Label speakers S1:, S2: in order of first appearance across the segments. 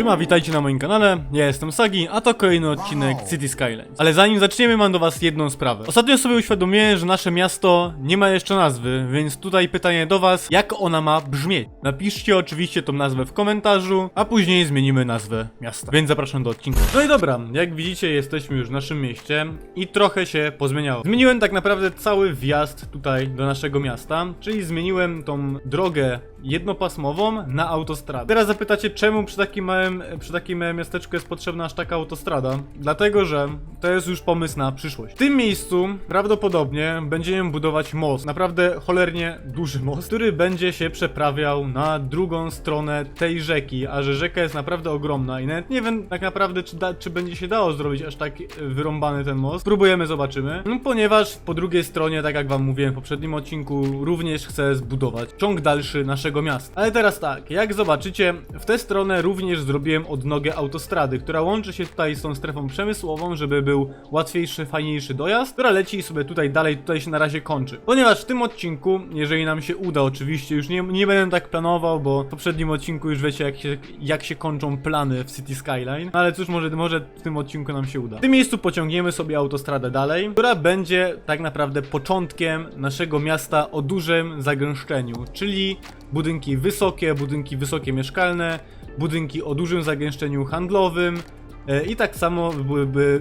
S1: Siema, witajcie na moim kanale, ja jestem Sagi, a to kolejny odcinek City Skylines. Ale zanim zaczniemy, mam do was jedną sprawę. Ostatnio sobie uświadomiłem, że nasze miasto nie ma jeszcze nazwy, więc tutaj pytanie do was, jak ona ma brzmieć? Napiszcie oczywiście tą nazwę w komentarzu, a później zmienimy nazwę miasta. Więc zapraszam do odcinka. No i dobra, jak widzicie jesteśmy już w naszym mieście i trochę się pozmieniało. Zmieniłem tak naprawdę cały wjazd tutaj do naszego miasta, czyli zmieniłem tą drogę jednopasmową na autostradę. Teraz zapytacie, czemu przy takim małym, przy takim małym miasteczku jest potrzebna aż taka autostrada? Dlatego, że to jest już pomysł na przyszłość. W tym miejscu prawdopodobnie będziemy budować most, naprawdę cholernie duży most, który będzie się przeprawiał na drugą stronę tej rzeki, a że rzeka jest naprawdę ogromna i nawet nie wiem tak naprawdę, czy, da, czy będzie się dało zrobić aż tak wyrąbany ten most. Spróbujemy, zobaczymy. No, ponieważ po drugiej stronie, tak jak wam mówiłem w poprzednim odcinku, również chcę zbudować ciąg dalszy naszego miasta. Ale teraz tak, jak zobaczycie, w tę stronę również zrobiłem odnogę autostrady, która łączy się tutaj z tą strefą przemysłową, żeby był łatwiejszy, fajniejszy dojazd, która leci sobie tutaj dalej, tutaj się na razie kończy. Ponieważ w tym odcinku, jeżeli nam się uda oczywiście, już nie, nie będę tak planował, bo w poprzednim odcinku już wiecie jak się, jak się kończą plany w City Skyline, ale cóż, może, może w tym odcinku nam się uda. W tym miejscu pociągniemy sobie autostradę dalej, która będzie tak naprawdę początkiem naszego miasta o dużym zagęszczeniu, czyli budynki wysokie, budynki wysokie mieszkalne, budynki o dużym zagęszczeniu handlowym, E, I tak samo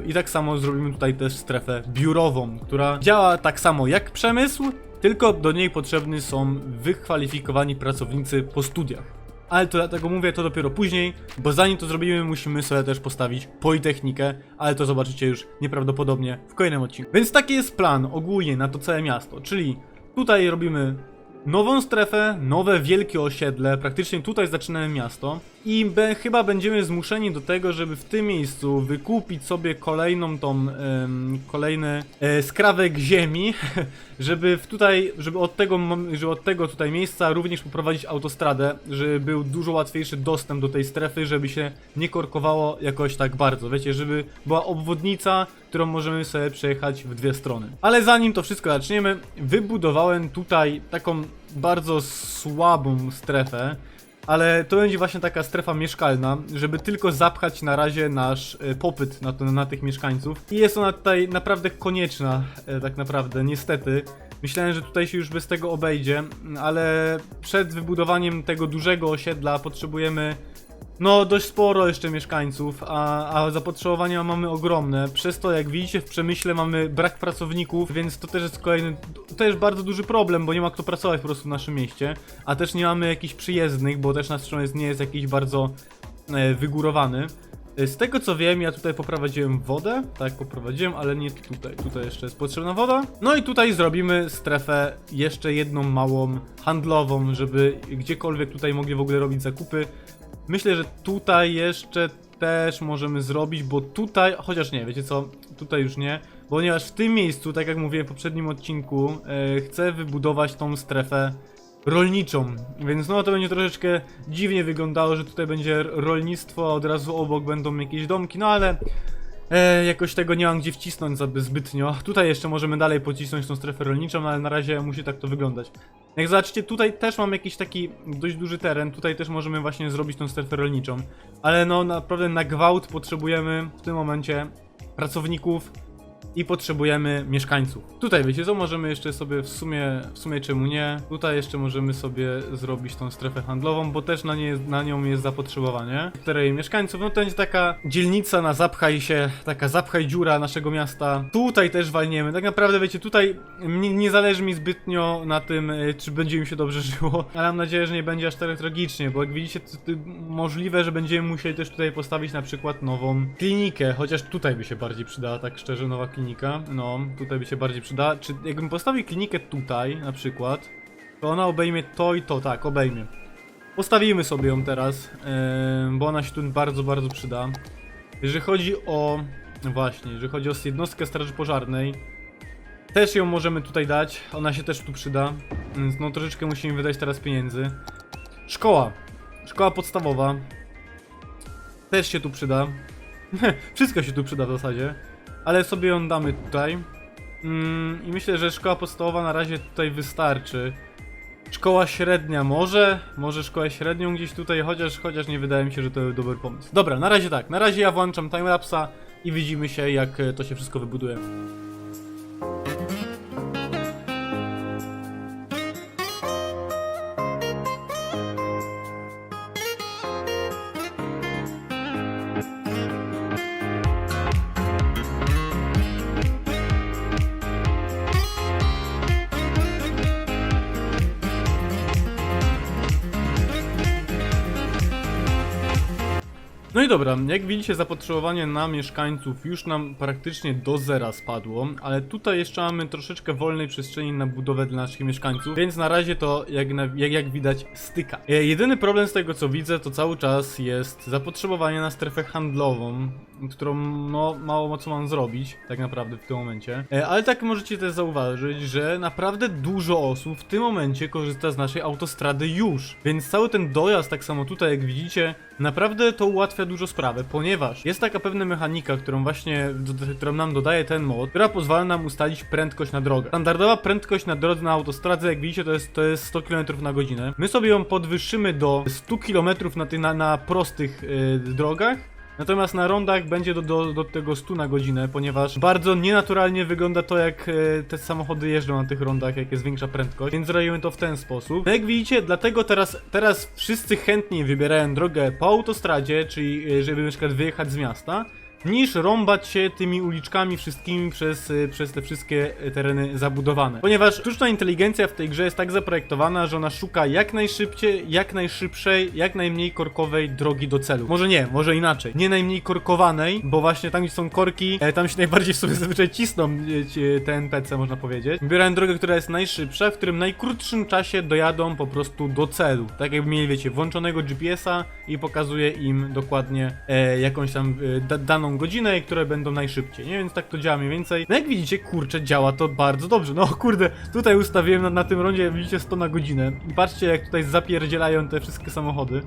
S1: i tak samo zrobimy tutaj też strefę biurową, która działa tak samo jak przemysł, tylko do niej potrzebni są wykwalifikowani pracownicy po studiach. Ale to dlatego mówię to dopiero później, bo zanim to zrobimy, musimy sobie też postawić Politechnikę, ale to zobaczycie już nieprawdopodobnie w kolejnym odcinku. Więc taki jest plan ogólnie na to całe miasto, czyli tutaj robimy nową strefę, nowe wielkie osiedle, praktycznie tutaj zaczynamy miasto i be, chyba będziemy zmuszeni do tego, żeby w tym miejscu wykupić sobie kolejną tą, em, kolejny e, skrawek ziemi, żeby w tutaj, żeby od tego, żeby od tego tutaj miejsca również poprowadzić autostradę, żeby był dużo łatwiejszy dostęp do tej strefy, żeby się nie korkowało jakoś tak bardzo, wiecie, żeby była obwodnica, którą możemy sobie przejechać w dwie strony. Ale zanim to wszystko zaczniemy, wybudowałem tutaj taką bardzo słabą strefę, ale to będzie właśnie taka strefa mieszkalna, żeby tylko zapchać na razie nasz e, popyt na, to, na tych mieszkańców. I jest ona tutaj naprawdę konieczna, e, tak naprawdę, niestety. Myślałem, że tutaj się już bez tego obejdzie, ale przed wybudowaniem tego dużego osiedla potrzebujemy no, dość sporo jeszcze mieszkańców, a, a zapotrzebowania mamy ogromne. Przez to, jak widzicie, w przemyśle mamy brak pracowników, więc to też jest kolejny, też bardzo duży problem, bo nie ma kto pracować po prostu w naszym mieście. A też nie mamy jakichś przyjezdnych, bo też nasz jest, nie jest jakiś bardzo e, wygórowany. E, Z tego co wiem, ja tutaj poprowadziłem wodę, tak poprowadziłem, ale nie tutaj, tutaj jeszcze jest potrzebna woda. No i tutaj zrobimy strefę jeszcze jedną małą handlową, żeby gdziekolwiek tutaj mogli w ogóle robić zakupy. Myślę, że tutaj jeszcze też możemy zrobić, bo tutaj, chociaż nie, wiecie co, tutaj już nie, ponieważ w tym miejscu, tak jak mówiłem w poprzednim odcinku, e, chcę wybudować tą strefę rolniczą, więc no to będzie troszeczkę dziwnie wyglądało, że tutaj będzie rolnictwo, a od razu obok będą jakieś domki, no ale e, jakoś tego nie mam gdzie wcisnąć zbytnio. Tutaj jeszcze możemy dalej pocisnąć tą strefę rolniczą, ale na razie musi tak to wyglądać. Jak zobaczycie, tutaj też mam jakiś taki dość duży teren, tutaj też możemy właśnie zrobić tą strefę rolniczą. Ale no naprawdę na gwałt potrzebujemy w tym momencie pracowników i potrzebujemy mieszkańców. Tutaj wiecie co, możemy jeszcze sobie w sumie, w sumie czemu nie, tutaj jeszcze możemy sobie zrobić tą strefę handlową, bo też na, nie, na nią jest zapotrzebowanie. Czterej mieszkańców, no to będzie taka dzielnica na zapchaj się, taka zapchaj dziura naszego miasta. Tutaj też walniemy, tak naprawdę wiecie, tutaj nie, nie zależy mi zbytnio na tym, y, czy będzie mi się dobrze żyło, ale mam nadzieję, że nie będzie aż tak tragicznie, bo jak widzicie, możliwe, że będziemy musieli też tutaj postawić na przykład nową klinikę, chociaż tutaj by się bardziej przydała, tak szczerze, nowa klinika. No, tutaj by się bardziej przydała. Czy jakbym postawił klinikę tutaj, na przykład, to ona obejmie to i to, tak, obejmie. Postawimy sobie ją teraz, yy, bo ona się tu bardzo, bardzo przyda. Jeżeli chodzi o... Właśnie, jeżeli chodzi o jednostkę straży pożarnej, też ją możemy tutaj dać, ona się też tu przyda, więc no troszeczkę musimy wydać teraz pieniędzy. Szkoła. Szkoła podstawowa. Też się tu przyda. Wszystko się tu przyda w zasadzie. Ale sobie ją damy tutaj. Mm, I myślę, że szkoła podstawowa na razie tutaj wystarczy. Szkoła średnia może, może szkołę średnią gdzieś tutaj, chociaż, chociaż nie wydaje mi się, że to dobry pomysł. Dobra, na razie tak, na razie ja włączam timelapsa i widzimy się jak e, to się wszystko wybuduje. No i dobra, jak widzicie zapotrzebowanie na mieszkańców już nam praktycznie do zera spadło, ale tutaj jeszcze mamy troszeczkę wolnej przestrzeni na budowę dla naszych mieszkańców, więc na razie to jak, na, jak, jak widać styka. E, jedyny problem z tego co widzę to cały czas jest zapotrzebowanie na strefę handlową, którą no mało co mam zrobić tak naprawdę w tym momencie. E, ale tak możecie też zauważyć, że naprawdę dużo osób w tym momencie korzysta z naszej autostrady już, więc cały ten dojazd tak samo tutaj jak widzicie Naprawdę to ułatwia dużo sprawę, ponieważ jest taka pewna mechanika, którą właśnie, którą nam dodaje ten mod, która pozwala nam ustalić prędkość na drogę. Standardowa prędkość na drodze na autostradze, jak widzicie, to jest, to jest 100 km na godzinę. My sobie ją podwyższymy do 100 km na, ty, na, na prostych yy, drogach, Natomiast na rondach będzie do, do, do tego 100 na godzinę, ponieważ bardzo nienaturalnie wygląda to, jak e, te samochody jeżdżą na tych rondach, jak jest większa prędkość, więc zrobimy to w ten sposób. No jak widzicie, dlatego teraz, teraz wszyscy chętniej wybierają drogę po autostradzie, czyli e, żeby na przykład wyjechać z miasta, niż rąbać się tymi uliczkami wszystkimi przez, y, przez te wszystkie tereny zabudowane. Ponieważ sztuczna inteligencja w tej grze jest tak zaprojektowana, że ona szuka jak najszybciej, jak najszybszej, jak najmniej korkowej drogi do celu. Może nie, może inaczej. Nie najmniej korkowanej, bo właśnie tam gdzie są korki, e, tam się najbardziej sobie zazwyczaj cisną e, te NPC, można powiedzieć. Wybierają drogę, która jest najszybsza, w którym najkrótszym czasie dojadą po prostu do celu. Tak jakby mieli, wiecie, włączonego GPS-a i pokazuje im dokładnie e, jakąś tam e, da, godzinę, które będą najszybciej, nie? Więc tak to działa mniej więcej. No jak widzicie, kurczę, działa to bardzo dobrze. No kurde, tutaj ustawiłem na, na tym rondzie, widzicie, 100 na godzinę. I patrzcie, jak tutaj zapierdzielają te wszystkie samochody.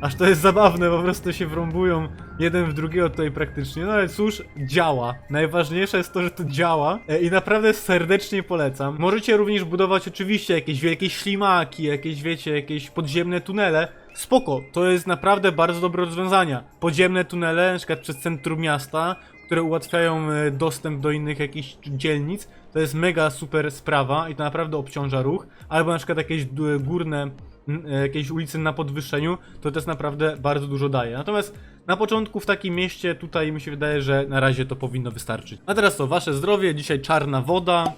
S1: Aż to jest zabawne, po prostu się wrąbują jeden w drugiego tutaj praktycznie. No ale cóż, działa. Najważniejsze jest to, że to działa e, i naprawdę serdecznie polecam. Możecie również budować oczywiście jakieś wielkie ślimaki, jakieś wiecie, jakieś podziemne tunele. Spoko, to jest naprawdę bardzo dobre rozwiązania. Podziemne tunele, na przykład przez centrum miasta, które ułatwiają e, dostęp do innych jakichś dzielnic. To jest mega super sprawa i to naprawdę obciąża ruch. Albo na przykład jakieś górne e, jakiejś ulicy na podwyższeniu, to też naprawdę bardzo dużo daje. Natomiast na początku w takim mieście tutaj mi się wydaje, że na razie to powinno wystarczyć. A teraz to wasze zdrowie, dzisiaj czarna woda.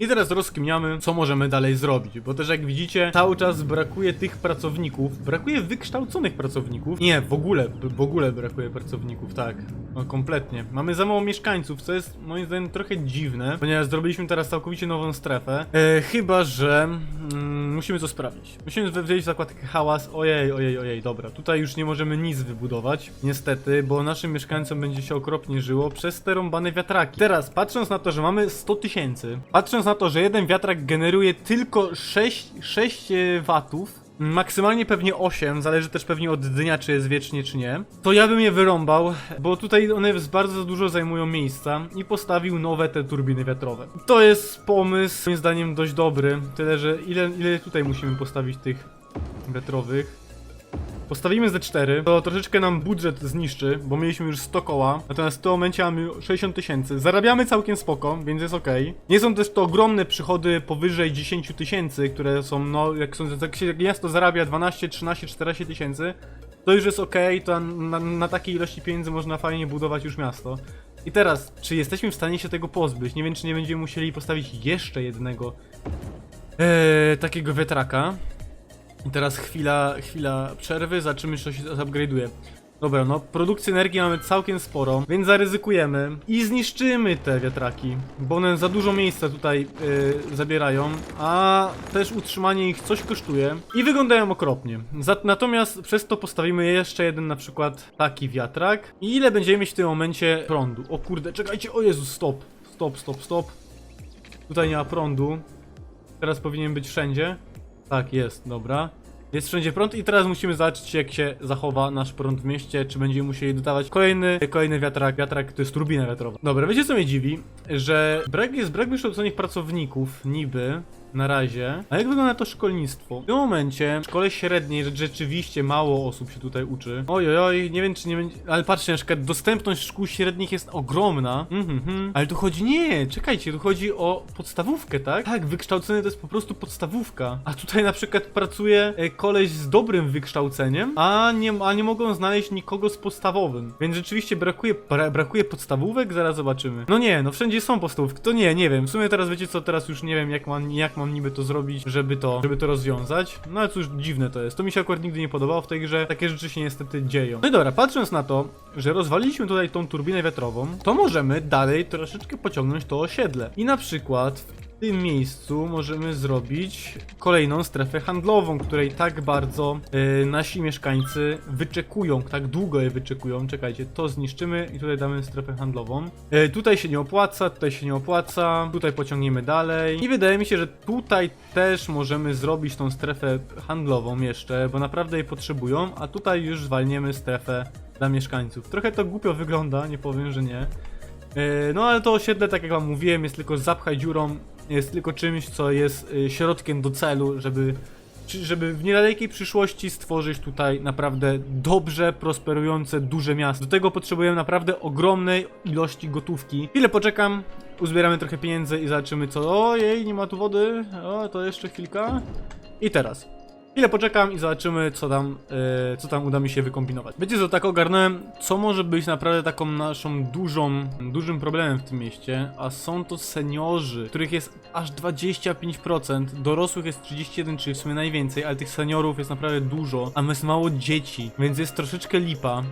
S1: I teraz rozkminiamy, co możemy dalej zrobić, bo też jak widzicie, cały czas brakuje tych pracowników, brakuje wykształconych pracowników. Nie, w ogóle, w ogóle brakuje pracowników, tak. No kompletnie. Mamy za mało mieszkańców, co jest moim zdaniem trochę dziwne, ponieważ zrobiliśmy teraz całkowicie nową strefę. E, chyba, że mm, musimy to sprawdzić. Musimy wejść w zakładkę hałas. Ojej, ojej, ojej, dobra. Tutaj już nie możemy nic wybudować, niestety, bo naszym mieszkańcom będzie się okropnie żyło przez te rąbane wiatraki. Teraz, patrząc na to, że mamy 100 tysięcy, patrząc na to, że jeden wiatrak generuje tylko 6, 6 e, watów, maksymalnie pewnie 8, zależy też pewnie od dnia, czy jest wiecznie, czy nie, to ja bym je wyrąbał, bo tutaj one bardzo dużo zajmują miejsca i postawił nowe te turbiny wiatrowe. To jest pomysł, moim zdaniem, dość dobry, tyle, że ile, ile tutaj musimy postawić tych wiatrowych? Postawimy ze 4, to troszeczkę nam budżet zniszczy, bo mieliśmy już 100 koła, natomiast w tym momencie mamy 60 tysięcy. Zarabiamy całkiem spoko, więc jest ok. Nie są też to ogromne przychody powyżej 10 tysięcy, które są, no, jak, są, jak się miasto zarabia 12, 13, 14 tysięcy, to już jest ok, to na, na takiej ilości pieniędzy można fajnie budować już miasto. I teraz, czy jesteśmy w stanie się tego pozbyć? Nie wiem, czy nie będziemy musieli postawić jeszcze jednego Eee, takiego wiatraka. I teraz chwila, chwila przerwy, zobaczymy czy to się upgrade'uje. Dobra, no produkcji energii mamy całkiem sporo, więc zaryzykujemy i zniszczymy te wiatraki, bo one za dużo miejsca tutaj yy, zabierają, a też utrzymanie ich coś kosztuje i wyglądają okropnie. Za, natomiast przez to postawimy jeszcze jeden na przykład taki wiatrak i ile będziemy mieć w tym momencie prądu? O kurde, czekajcie, o Jezu, stop, stop, stop, stop. Tutaj nie ma prądu, teraz powinien być wszędzie. Tak, jest, dobra. Jest wszędzie prąd i teraz musimy zobaczyć jak się zachowa nasz prąd w mieście, czy będziemy musieli dodawać kolejny, kolejny wiatrak, wiatrak to jest turbina wiatrowa. Dobra, wiecie co mnie dziwi? Że brak jest brak wykształconych pracowników, niby, na razie. A jak wygląda to szkolnictwo? W tym momencie w szkole średniej rzeczywiście mało osób się tutaj uczy. Oj, oj, nie wiem czy nie będzie... Ale patrzcie, na przykład dostępność szkół średnich jest ogromna. Mhm, mhm. Ale tu chodzi... Nie, czekajcie, tu chodzi o podstawówkę, tak? Tak, wykształcony to jest po prostu podstawówka. A tutaj na przykład pracuje e, koleś z dobrym wykształceniem, a nie, a nie mogą znaleźć nikogo z podstawowym. Więc rzeczywiście brakuje, bra, brakuje podstawówek? Zaraz zobaczymy. No nie, no wszędzie są podstawówki. To nie, nie wiem. W sumie teraz wiecie co, teraz już nie wiem jak mam, jak mam niby to zrobić, żeby to, żeby to rozwiązać. No ale cóż, dziwne to jest. To mi się akurat nigdy nie podobało w tej grze. Takie rzeczy się niestety dzieją. No i dobra, patrząc na to, że rozwaliliśmy tutaj tą turbinę wiatrową, to możemy dalej troszeczkę pociągnąć to osiedle. I na przykład w tym miejscu możemy zrobić kolejną strefę handlową, której tak bardzo e, nasi mieszkańcy wyczekują, tak długo je wyczekują. Czekajcie, to zniszczymy i tutaj damy strefę handlową. E, tutaj się nie opłaca, tutaj się nie opłaca, tutaj pociągniemy dalej. I wydaje mi się, że tutaj też możemy zrobić tą strefę handlową jeszcze, bo naprawdę jej potrzebują, a tutaj już zwalniemy strefę dla mieszkańców. Trochę to głupio wygląda, nie powiem, że nie. E, No ale to osiedle, tak jak wam mówiłem, jest tylko zapchaj dziurą, jest tylko czymś, co jest e, środkiem do celu, żeby, żeby w niedalekiej przyszłości stworzyć tutaj naprawdę dobrze prosperujące, duże miasto. Do tego potrzebujemy naprawdę ogromnej ilości gotówki. Chwilę poczekam, uzbieramy trochę pieniędzy i zobaczymy co... Ojej, nie ma tu wody, o, to jeszcze chwilka. I teraz. Chwilę poczekam i zobaczymy, co tam, e, co tam uda mi się wykombinować. Wiecie co, tak ogarnąłem, co może być naprawdę taką naszą dużą, dużym problemem w tym mieście, a są to seniorzy, których jest aż 25%, dorosłych jest 31, czyli w sumie najwięcej, ale tych seniorów jest naprawdę dużo, a jest mało dzieci, więc jest troszeczkę lipa.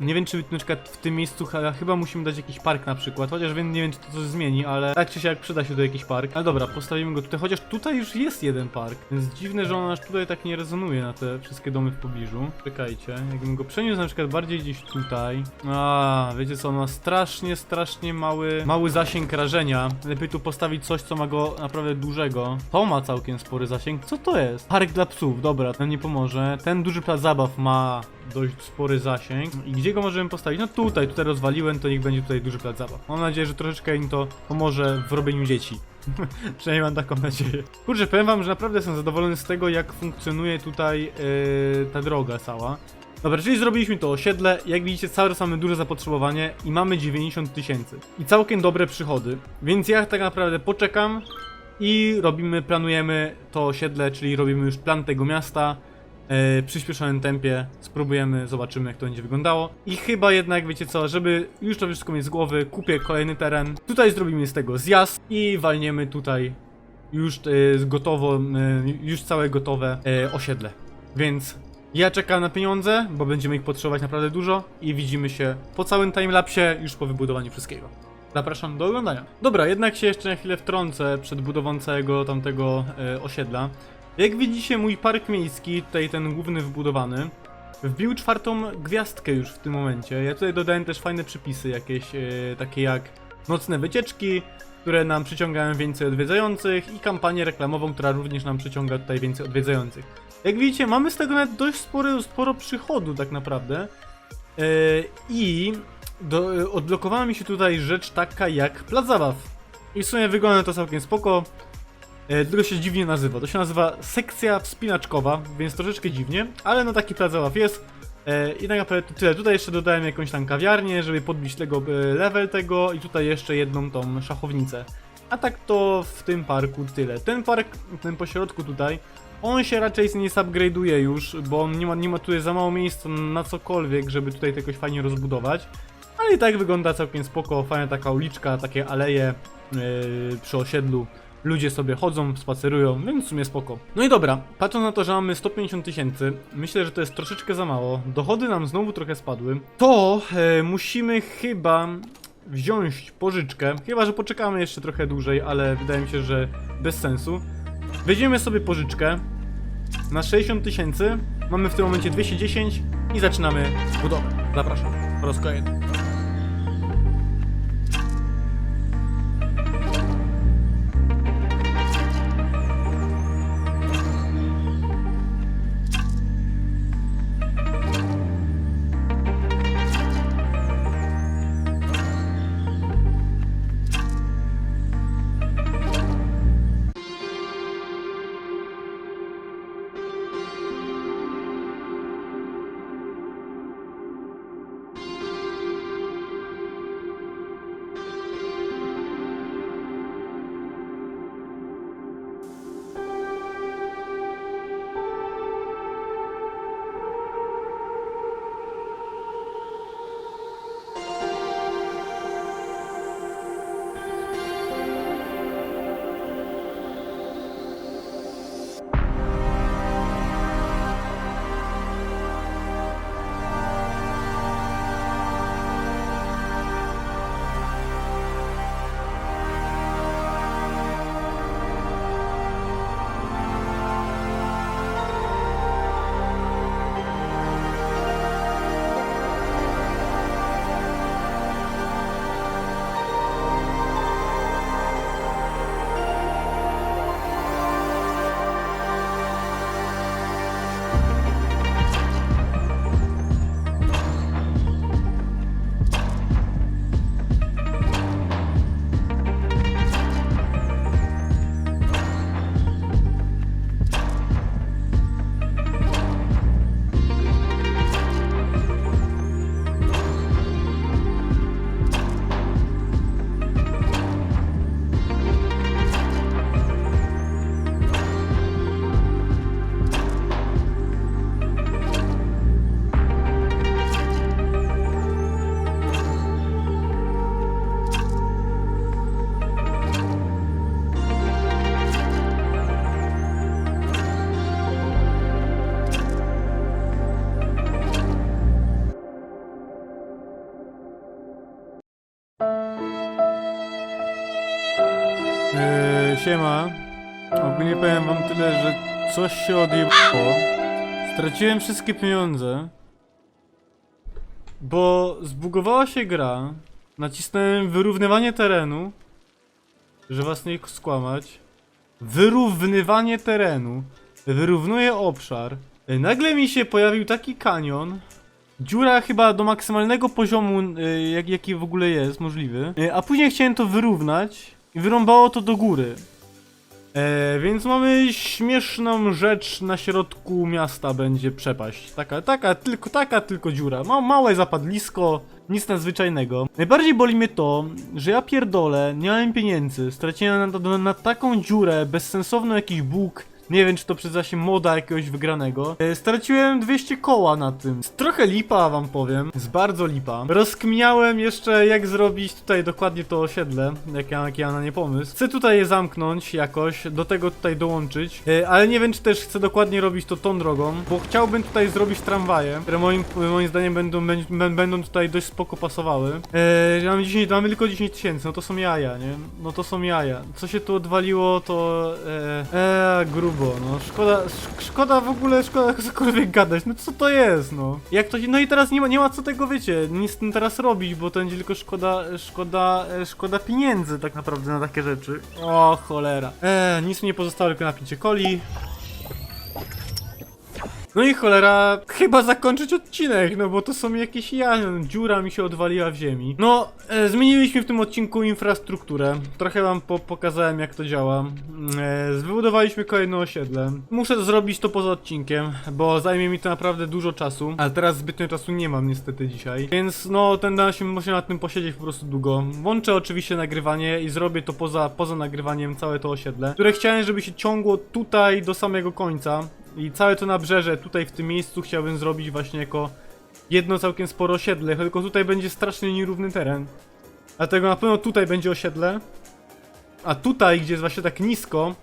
S1: Nie wiem, czy na przykład w tym miejscu ch- chyba musimy dać jakiś park na przykład, chociaż wiem, nie wiem, czy to coś zmieni, ale tak czy siak przyda się do jakiś park. Ale dobra, postawimy go tutaj, chociaż tutaj już jest jeden park, więc dziwne, że on aż tutaj tak nie rezonuje na te wszystkie domy w pobliżu. Czekajcie, jakbym go przeniósł na przykład bardziej gdzieś tutaj. A, wiecie co, on ma strasznie, strasznie mały, mały zasięg rażenia. Lepiej tu postawić coś, co ma go naprawdę dużego. To ma całkiem spory zasięg. Co to jest? Park dla psów, dobra, to nie pomoże. Ten duży plac zabaw ma dość spory zasięg. I gdzie go możemy postawić? No tutaj, tutaj rozwaliłem, to niech będzie tutaj duży plac zabaw. Mam nadzieję, że troszeczkę im to pomoże w robieniu dzieci. Przynajmniej mam taką nadzieję. Kurczę, powiem wam, że naprawdę jestem zadowolony z tego, jak funkcjonuje tutaj yy, ta droga cała. Dobra, czyli zrobiliśmy to osiedle. Jak widzicie, cały czas mamy duże zapotrzebowanie i mamy 90 tysięcy. I całkiem dobre przychody. Więc ja tak naprawdę poczekam i robimy, planujemy to osiedle, czyli robimy już plan tego miasta w przyspieszonym tempie. Spróbujemy, zobaczymy jak to będzie wyglądało. I chyba jednak, wiecie co, żeby już to wszystko mieć z głowy, kupię kolejny teren. Tutaj zrobimy z tego zjazd i walniemy tutaj już e, gotowo, e, już całe gotowe osiedle. Więc ja czekam na pieniądze, bo będziemy ich potrzebować naprawdę dużo i widzimy się po całym timelapsie już po wybudowaniu wszystkiego. Zapraszam do oglądania. Dobra, jednak się jeszcze na chwilę wtrącę przed budową całego tamtego e, osiedla. Jak widzicie, mój park miejski, tutaj ten główny wybudowany, wbił czwartą gwiazdkę już w tym momencie. Ja tutaj dodałem też fajne przypisy, jakieś e, takie jak nocne wycieczki, które nam przyciągają więcej odwiedzających i kampanię reklamową, która również nam przyciąga tutaj więcej odwiedzających. Jak widzicie, mamy z tego nawet dość spory, sporo przychodu tak naprawdę. E, I do, odblokowała mi się tutaj rzecz taka jak plac zabaw. I w sumie wygląda to całkiem spoko. E, tylko się dziwnie nazywa. To się nazywa sekcja wspinaczkowa, więc troszeczkę dziwnie, ale no taki plac jest. E, I tak naprawdę tyle. Tutaj jeszcze dodałem jakąś tam kawiarnię, żeby podbić tego e, level tego i tutaj jeszcze jedną tą szachownicę. A tak to w tym parku tyle. Ten park, ten pośrodku tutaj, on się raczej nie upgrade'uje już, bo on nie ma, nie ma tutaj za mało miejsca na cokolwiek, żeby tutaj jakoś fajnie rozbudować. Ale i tak wygląda całkiem spoko, fajna taka uliczka, takie aleje yy, przy osiedlu. Ludzie sobie chodzą, spacerują, więc w sumie spoko. No i dobra, patrząc na to, że mamy 150 tysięcy, myślę, że to jest troszeczkę za mało. Dochody nam znowu trochę spadły. To e, musimy chyba wziąć pożyczkę. Chyba, że poczekamy jeszcze trochę dłużej, ale wydaje mi się, że bez sensu. Weźmiemy sobie pożyczkę na 60 tysięcy. Mamy w tym momencie 210 i zaczynamy budowę. Zapraszam. Po kolejny. siema. Ogólnie powiem wam tyle, że coś się odjebało. Straciłem wszystkie pieniądze. Bo zbugowała się gra. Nacisnąłem wyrównywanie terenu. Że was nie skłamać. Wyrównywanie terenu. Wyrównuję obszar. E, Nagle mi się pojawił taki kanion. Dziura chyba do maksymalnego poziomu, jak, jaki w ogóle jest możliwy. Y, A później chciałem to wyrównać i wyrąbało to do góry. E, więc mamy śmieszną rzecz na środku miasta będzie przepaść. Taka, taka, tylko, taka tylko dziura. Ma, małe zapadlisko, nic nadzwyczajnego. Najbardziej boli mnie to, że ja pierdolę, nie mam pieniędzy, straciłem na, na, na taką dziurę, bezsensowny jakiś bóg. Nie wiem, czy to przez właśnie moda jakiegoś wygranego. E, straciłem 200 koła na tym. Jest trochę lipa, wam powiem. Jest bardzo lipa. Rozkminiałem jeszcze, jak zrobić tutaj dokładnie to osiedle. Jak ja, jak ja na nie pomysł. Chcę tutaj je zamknąć jakoś, do tego tutaj dołączyć. E, ale nie wiem, czy też chcę dokładnie robić to tą drogą, bo chciałbym tutaj zrobić tramwaje, które moim, moim zdaniem będą, będą, będą tutaj dość spoko pasowały. E, mamy, 10, mamy tylko 10 tysięcy, no to są jaja, nie? No to są jaja. Co się tu odwaliło, to... E, e, no. Szkoda, sz, szkoda w ogóle, szkoda cokolwiek gadać, no co to jest, no. Jak to się... No i teraz nie ma, nie ma co tego, wiecie, nic z tym teraz robić, bo to będzie tylko szkoda, szkoda, e, szkoda pieniędzy tak naprawdę na takie rzeczy. O, cholera. E, nic mi nie pozostało, tylko napicie coli. No i cholera, chyba zakończyć odcinek, no bo to są jakieś ja, dziura mi się odwaliła w ziemi. No, e, zmieniliśmy w tym odcinku infrastrukturę. Trochę wam po pokazałem jak to działa. E, zbudowaliśmy kolejne osiedle. Muszę zrobić to poza odcinkiem, bo zajmie mi to naprawdę dużo czasu. Ale teraz zbytnio czasu nie mam niestety dzisiaj. Więc no, ten dan się muszę nad tym posiedzieć po prostu długo. Włączę oczywiście nagrywanie i zrobię to poza, poza nagrywaniem całe to osiedle, które chciałem, żeby się ciągło tutaj do samego końca. I całe to nabrzeże tutaj w tym miejscu chciałbym zrobić właśnie jako jedno całkiem sporo osiedle, tylko tutaj będzie strasznie nierówny teren. Dlatego na pewno tutaj będzie osiedle. A tutaj, gdzie jest właśnie tak nisko,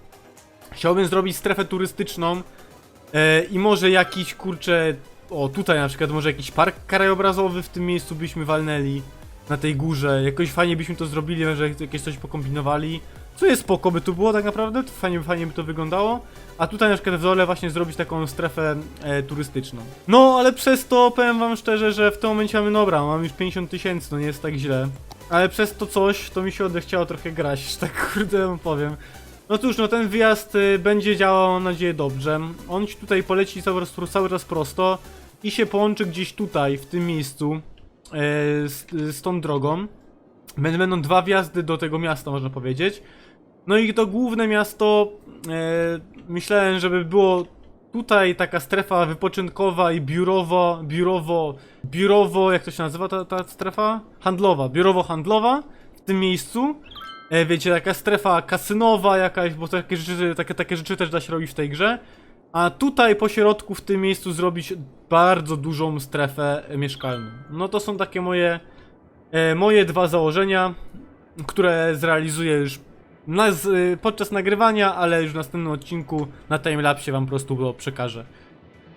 S1: chciałbym zrobić strefę turystyczną e, i może jakiś kurczę. O, tutaj na przykład może jakiś park krajobrazowy w tym miejscu byśmy walnęli. Na tej górze. Jakoś fajnie byśmy to zrobili, może jakieś coś pokombinowali. Co jest spoko by tu było tak naprawdę, fajnie, fajnie by to wyglądało. A tutaj na przykład w dole właśnie zrobić taką strefę e, turystyczną. No, ale przez to powiem wam szczerze, że w tym momencie mamy, dobra, mam już 50 tysięcy, to nie jest tak źle. Ale przez to coś, to mi się odechciało trochę grać, że tak kurde powiem. No cóż, no ten wyjazd y, będzie działał, mam nadzieję, dobrze. On ci tutaj poleci cały, cały czas prosto i się połączy gdzieś tutaj, w tym miejscu, e, z, z tą drogą. Będą dwa wjazdy do tego miasta, można powiedzieć. No i to główne miasto, e, myślałem, żeby było tutaj taka strefa wypoczynkowa i biurowo, biurowo, biurowo, jak to się nazywa ta, ta strefa? Handlowa, biurowo-handlowa w tym miejscu. E, wiecie, taka strefa kasynowa jakaś, bo takie rzeczy, takie, takie rzeczy też da się robić w tej grze. A tutaj po środku w tym miejscu zrobić bardzo dużą strefę mieszkalną. No to są takie moje, e, moje dwa założenia, które zrealizuję już y, podczas nagrywania, ale już w następnym odcinku na timelapsie wam po prostu go przekażę.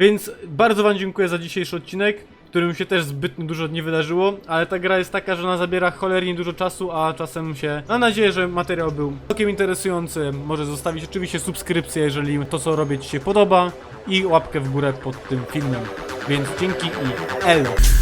S1: Więc bardzo wam dziękuję za dzisiejszy odcinek, którym się też zbytnio dużo nie wydarzyło, ale ta gra jest taka, że ona zabiera cholernie dużo czasu, a czasem się... Mam nadzieję, że materiał był całkiem interesujący. Może zostawić oczywiście subskrypcję, jeżeli to co robię ci się podoba i łapkę w górę pod tym filmem. Więc dzięki i elo!